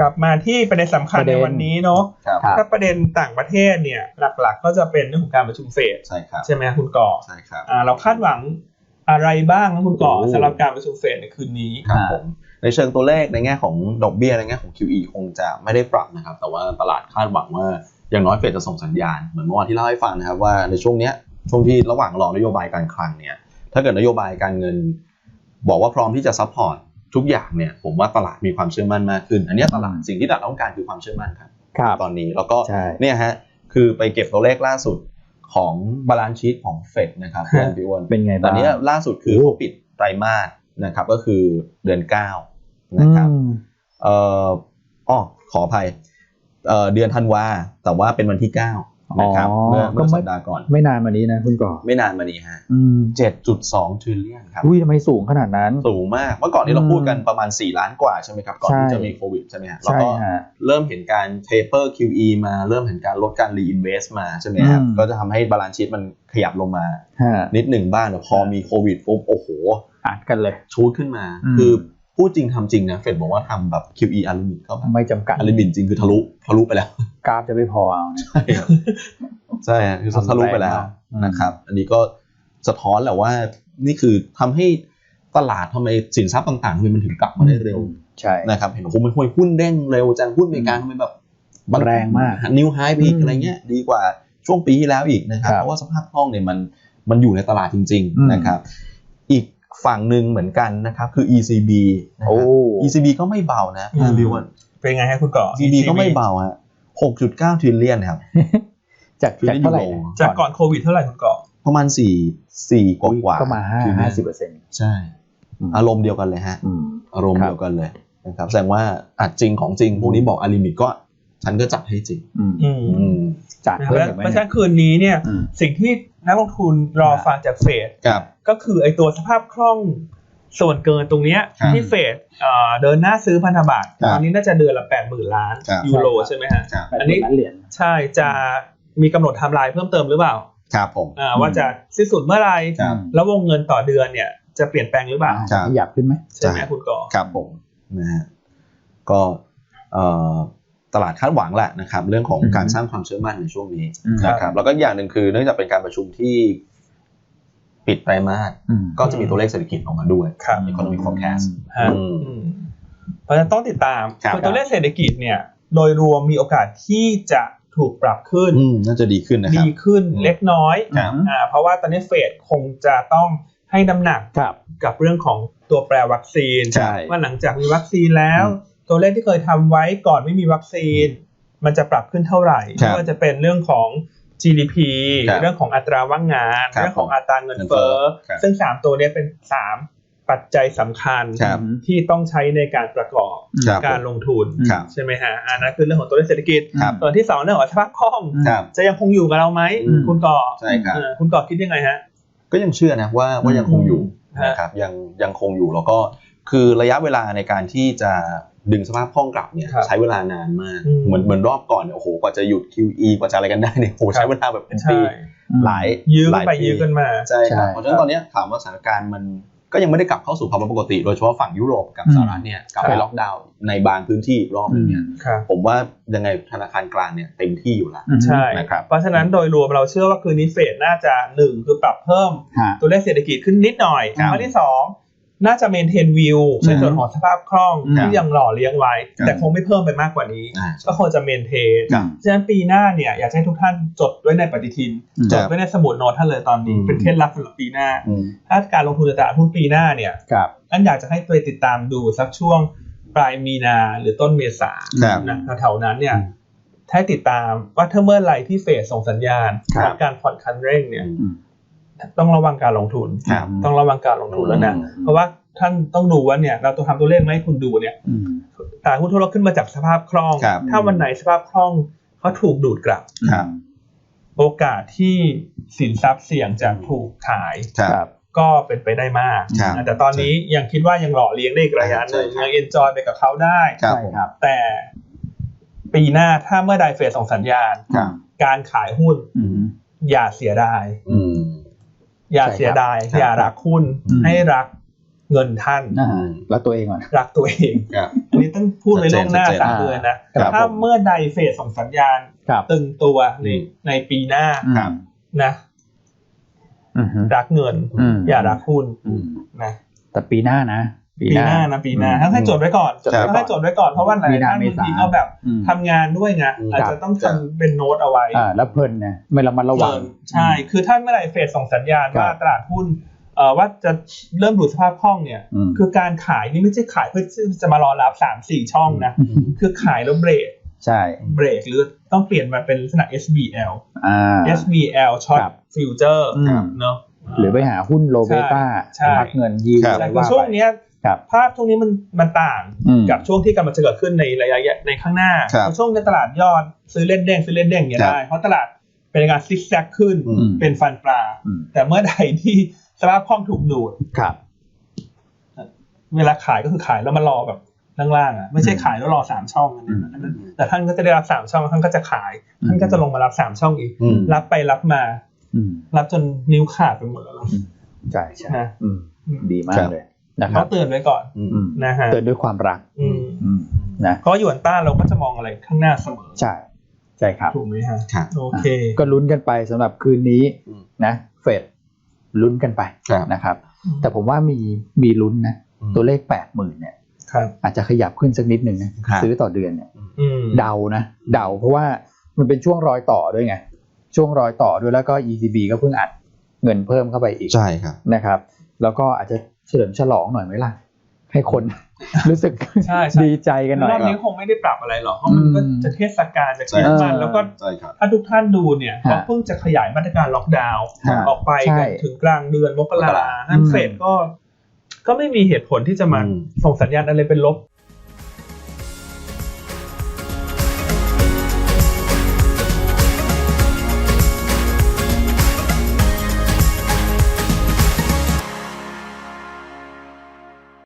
กลับมาที่ประเด็นสำคัญประเด็ในนวันนี้เนาะครับครับถ้าประเด็นต่างประเทศเนี่ยหลักๆ ก็จะเป็นเรื่องของการประชุมเฟดใช่ครับใช่ไหมคุณก่อใช่ครับอ่าเราคาดหวังอะไรบ้างนะคุณก่อโอ้สำหรับการประชุมเฟดในคืนนี้ครับผมในเชิงตัวเลขในแง่ของดอกเบี้ยในแง่ของ QE คงจะไม่ได้ปรับนะครับ แต่ว่าตลาดคาดหวังว่าอย่างน้อยเฟดจะส่งสัญญาณเหมือนเมื่อวานที่เล่าให้ฟังนะครับว่าในช่วงเนี้ยช่วงที่ระหว่างรอนโยบายการคลังเนี่ยถ้าเกิดนโยบายการเงิน บอกว่าพร้อมที่จะซัพพอร์ต ทุกอย่างเนี่ยผมว่าตลาดมีความเชื่อมั่นมากขึ้น อันเนี้ยตลาดสิ่งที่ตลาดต้องการคือความเชื่อมั่นครับครับตอนนี้แล้วก็ใช่เนี่ยฮะคือไปเก็บตัวเลขล่าสุดของบาลานซ์ชีตของเฟดนะครับเพื่อนพี่อ้วนเป็นไงตอบ้านงนี้ล่าสุดคือโอ้เขาปิดไตรมาสนะครับก็คือเดือน9นะครับอืมเอ่ออ๋อขออภัยเอ่อเดือนธันวาแต่ว่าเป็นวันที่ 9 นะครับอ๋อเมื่อก็เมื่อไม่สัปดาห์ก่อน ไม่นานมานี้นะคุณก่อไม่นานมานี้ฮะอืม7.2 trillion ครับอุ้ยทำไมสูงขนาดนั้น สูงมาก เมื่อก่อนนี้เราอืมพูดกันประมาณ 4 ล้านกว่าใช่ไหมครับ ก่อนที่ใช่จะมีโควิดใช่ไหมฮะแล้วใช่ก็ฮะเริ่มเห็นการ taper QE มาเริ่มเห็นการลดการ reinvest มาใช่ไหมครับอืมก็จะทำให้บาลานซ์ชีตมันขยับลงมาฮะนิดหนึ่งบ้างแต่พอมีโควิดปุ๊บโอ้โหอัดกันเลยชูดขึ้นมาอืมคือ พูดจริงทำจริงนะเฟดบอกว่าทำแบบ QE อลิมิตก็แบบไม่จำกัดอลิมิตจริงคือทะลุทะลุไปแล้ว กราฟจะไม่พอเอานะใช่ฮะคือทะลุไปแล้วอืมนะครับ อันนี้ก็สะท้อนแหละว่านี่คือทำให้ตลาดทำไมสินทรัพย์ต่างๆทำไมมันถึงกลับมาได้เร็วใช่นะครับเห็นโอ้โหมันหุ้นหุ้นเด้งเร็วจังหุ้นอเมริกาทำไมแบบแรงมากนิวไฮพีอืมอะไรเงี้ยดีกว่าช่วงปีที่แล้วอีกนะครับครับเพราะว่าสภาพคล่องเนี่ยมันมันอยู่ในตลาดจริงอืมๆนะครับอีก ฝั่งหนึ่งเหมือนกันนะครับคือ ECB นะคโอ้รับ ECB ก็ไม่เบานะอืม พี่วันเป็นไงฮะคุณก่อ ECB ก็ไม่เบาฮะ6.9 trillion ครับ จากคือจากได้เท่าไหร่ยูโรนะจากก่อนโควิดเท่าไหร่คุณก่อ ประมาณ4 4กว่ากว่าก็มาห้า trillion ห้าสิบเปอร์เซ็นต์ ใช่อารมณ์เดียวกันเลยฮะ อืม อารมณ์ครับเดียวกันเลยนะครับแสดงว่าอัดจริงของจริงพวกนี้บอกอลิมิตก็ ฉันก็จัดให้จริง อืมอืมอืมจัดนะคเพิ่มรับอีกไหมเพราะฉะเนี่ยนั้นคืนนี้เนี่ย อืม สิ่งที่ นักลงทุนรอฟังจากเฟดครับก็คือไอตัวสภาพคล่องส่วนเกินตรงเนี้ยครับที่เฟดเอ่อเดินหน้าซื้อพันธบัตรครับตอนนี้น่าจะเดือนละแปดหมื่นล้านครับยูโรใช่ไหมฮะครับแปดอันนี้หมื่ล้านเหรียญใช่จะมีกำหนดไทำลายเพิ่มเติมหรือเปล่าครับผมอ่าว่าจะสิ้นสุดเมื่อไหรครับแล้ววงเงินต่อเดือนเนี่ยจะเปลี่ยนแปลงหรือเปล่าครับขยับขึ้นไหมใช่ไหมคุณก่อครับผมนะฮะก็เอ่อ ตลาดคาดหวังแหละนะครับเรื่องของอืมการสร้างความเชื่อมั่นในช่วงนี้อืมนะครับแล้วก็อีกอย่างหนึ่งคือเนื่องจากเป็นการประชุมที่ปิดไตรมาสอืมก็จะมีตัวเลขเศรษฐกิจออกมาด้วยครับ economic forecast ฮะอืมอืมเพราะฉะนั้นต้องติดตามครับคือตัวเลขเศรษฐกิจเนี่ยโดยรวมมีโอกาสที่จะถูกปรับขึ้นอืมน่าจะดีขึ้นนะคดีรับขึ้นเล็กน้อยครับอ่าเพราะว่าตอนนี้เฟดคงจะต้องให้น้ำหนักครับกับเรื่องของตัวแปรวัคซีนใช่ว่าหลังจากมีวัคซีนแล้วอืม ตัวเลขที่เคยทำไว้ก่อนไม่มีวัคซีน มันจะปรับขึ้นเท่าไหร่ครับไม่ว่าจะเป็นเรื่องของ GDP ครับเรื่องของอัตราว่างงานครับเรื่องของอัตราเงินเงินเฟ้เฟ้ออครับซึ่ง 3 ตัวเนี้ยเป็น 3 ปัจจัยสำคัญครับที่ต้องใช้ในการประกอบครับการลงทุนครับใช่ไหมฮะอันนั้นคือเรื่องของตัวเลขเศรษฐกิจครับส่วนที่สองเรื่องของสภาพคล่องครับจะยังคงอยู่กับเราไหมอืมคุณก่อใช่ครับเออคุณก่อคิดยังไงฮะ ก็ยังเชื่อนะว่าว่ายังคงอยู่ฮะนะครับยังยังคงอยู่แล้วก็คือระยะเวลาในการที่จะ ดึงสภาพคล่องกลับเนี่ยครับใช้เวลานานมากอืมเหมือนเหมือนรอบก่อนเนี่ยโอ้โหกว่าจะหยุด QE กว่าจะอะไรกันได้เนี่ยโอ้โหครับใช้เวลาแบบเป็นใช่ปีหลายยื้อหกัลานยไปปียื้อกันมาใช่ครับใช่เพราะฉะนั้นตอนเนี้ยถามว่าสถานการณ์มันก็ยังไม่ได้กลับเข้าสู่ภาวะปกติ โดยเฉพาะฝั่งยุโรปกับอืมสหรัฐเนี่ยกลับไปครับล็อกดาวน์ในบางพื้นที่อีกรอบหนึงเนี่ยครับผมว่ายังไงธนาคารกลางเนี่ยเต็มที่อยู่แล้วอืมใช่นะครับเพราะฉะนั้นโดยรวมเราเชื่อว่าคืนนี้เฟดน่าจะหนึ่งคือปรับเพิ่มฮะตัวเลขเศรษฐกิจขึ้นนิดหน่อยครับข้อที่สอง น่าจะเมนเทนวิวใช่ในส่วนของสภาพคล่องครับที่ยังหล่อเลี้ยงไว้ครับแต่คงไม่เพิ่มไปมากกว่านี้อ่าก็ควรจะเมนเทนครับฉะนั้นปีหน้าเนี่ยอยากให้ทุกท่านจดไว้ในปฏิทินอืมจดไว้ในสมุดโน้ตท่านเลยตอนนี้อืมเป็นเคล็ดลับสำหรับปีหน้าอืมถ้าการลงทุนในตลาดหุ้นปีหน้าเนี่ยครับอันอยากจะให้ไปติดตามดูสักช่วงปลายมีนาหรือต้นเมษาครับนะแถวๆนั้นเนี่ยอืมให้ติดตามว่าถ้าเมื่อไหร่ที่เฟดส่งสัญญาณครับการผ่อนคันเร่งเนี่ยอืม ต้องระวังการลงทุนครับต้องระวังการลงทุนแล้วนะอืมเพราะว่าท่านต้องดูว่าเนี่ยเราตัวทำตัวเลขมาให้คุณดูเนี่ยอืมตลาดหุ้นทั่วโลกขึ้นมาจากสภาพคล่องครับถ้าวันไหนสภาพคล่องเขาถูกดูดกลับครับโอกาสที่สินทรัพย์เสี่ยงจะถูกขายครับครับก็เป็นไปได้มากครับนะแต่ตอนนี้ยังคิดว่ายังหล่อเลี้ยงได้อีกระยะหนึ่งใช่ครับยังเอนจอยไปกับเขาได้ครับใช่ผมครับแต่ปีหน้าถ้าเมื่อใดเฟดส่งสัญญาณครับการขายหุ้นอืมอย่าเสียดาย อืมอย่าใช่ครับเสียดายครับอย่ารักหุ้นอืมให้รักเงินท่านอ่าแล้วตัวเองก่อนรักตัวเองครับอันนี้ต้องพูดไว้ล่วงหน้าชัดเจนสามเดือนนะครับแต่ถ้าผมเมื่อใดเฟสส่งสัญญาณครับตึงตัวในอืมในปีหน้าครับนะอืมอืมรักเงินอืมอย่ารักหุ้นอืมนะแต่ปีหน้านะ ปีหน้านะปีหน้าอืมถ้าให้จดไว้ก่อนจดไว้ก่อนถ้าให้จดไว้ก่อนเพราะว่าหลายมีนาท่านเมบางษาทีก็แบบอืมทำงานด้วยไงอืมอาจครับจะต้องทำเป็นโน้ตเอาไว้อ่าแล้วเพลินนะไม่ระมัดระวังเออใช่ คือถ้าเมื่อไหร่เฟสส่งสัญญาณครับว่าตลาดหุ้นเอ่อว่าจะเริ่มดูดสภาพคล่องเนี่ยอืมคือการขายนี่ไม่ใช่ขายเพื่อจะมารอรับสามสี่ช่องนะอืมคือขายแล้วเบรกใช่เบรกหรือต้องเปลี่ยนมาเป็นลักษณะ SBL อ่า SBL ช็อตครับฟิวเจอร์อืมเนาะหรือไปหาหุ้นโลเบต้าใช่พักเงินยีนครับอะไรแต่คือว่าช่วงไปเนี้ยครับ ภาพช่วงนี้มันมันต่างอืมกับช่วงที่กำลังจะเกิดขึ้นในระยะในข้างหน้าครับช่วงในตลาดยอดซื้อเล่นเด้งซื้อเล่นเด้งอย่างเงี้ยครับได้เพราะตลาดเป็นการซิกแซกขึ้นอืมเป็นฟันปลาอืมแต่เมื่อใดที่สภาพคล่องถูกดูดครับ เวลาขายก็คือขายแล้วมารอแบบล่างๆอะไม่ใช่อืมขายแล้วรอสามช่องอันนั้นอืมอันนั้นแต่ท่านก็จะได้รับสามช่องท่านก็จะขาย ท่านก็จะลงมารับสามช่องอีกอืมรับไปรับมาอืมรับจนนิ้วขาดไปหมดแล้วใช่ใช่นะอืมอืมดีมาครักบเลย นะคเขารับเตือนไว้ก่อนอืมอืมนะฮะเตือนด้วยความรักอืมอืมนะเพราะหยวนต้านเราก็จะมองอะไรข้างหน้าเสมอใช่ใช่ครับถูกไหมฮะครับโอเค ก็ลุ้นกันไปสำหรับคืนนี้อืมนะ เฟดลุ้นกันไปครับนะครับ แต่ผมว่ามีมีลุ้นนะอืมตัวเลขแปดหมื่นเนี่ยครับอาจจะขยับขึ้นสักนิดหนึ่งนะครับซื้อต่อเดือนเนี่ยอืมเดานะเดาเพราะว่ามันเป็นช่วงรอยต่อด้วยไงช่วงรอยต่อด้วยแล้วก็ ECB ก็เพิ่งอัดเงินเพิ่มเข้าไปอีกใช่ครับนะครับ แล้วก็อาจจะ เฉลิมฉลองหน่อยไหมล่ะ ให้คนรู้สึกใช่ใช่ดีใจกันหน่อยรอบนี้คงไม่ได้ปรับอะไรหรอกเพราะมันก็อืมจะเทศกาลจะคใช่ริสต์มาสแล้วก็ใช่ครับถ้าทุกท่านดูเนี่ยฮะเขาเพิ่งจะขยายมาตรการล็อกดาวน์ฮะออกไปใช่กันถึงกลางเดือนมกมกรารานั่นอืมเฟดก็ ก็ไม่มีเหตุผลที่จะมาอืมส่งสัญญาณอะไรเป็นลบ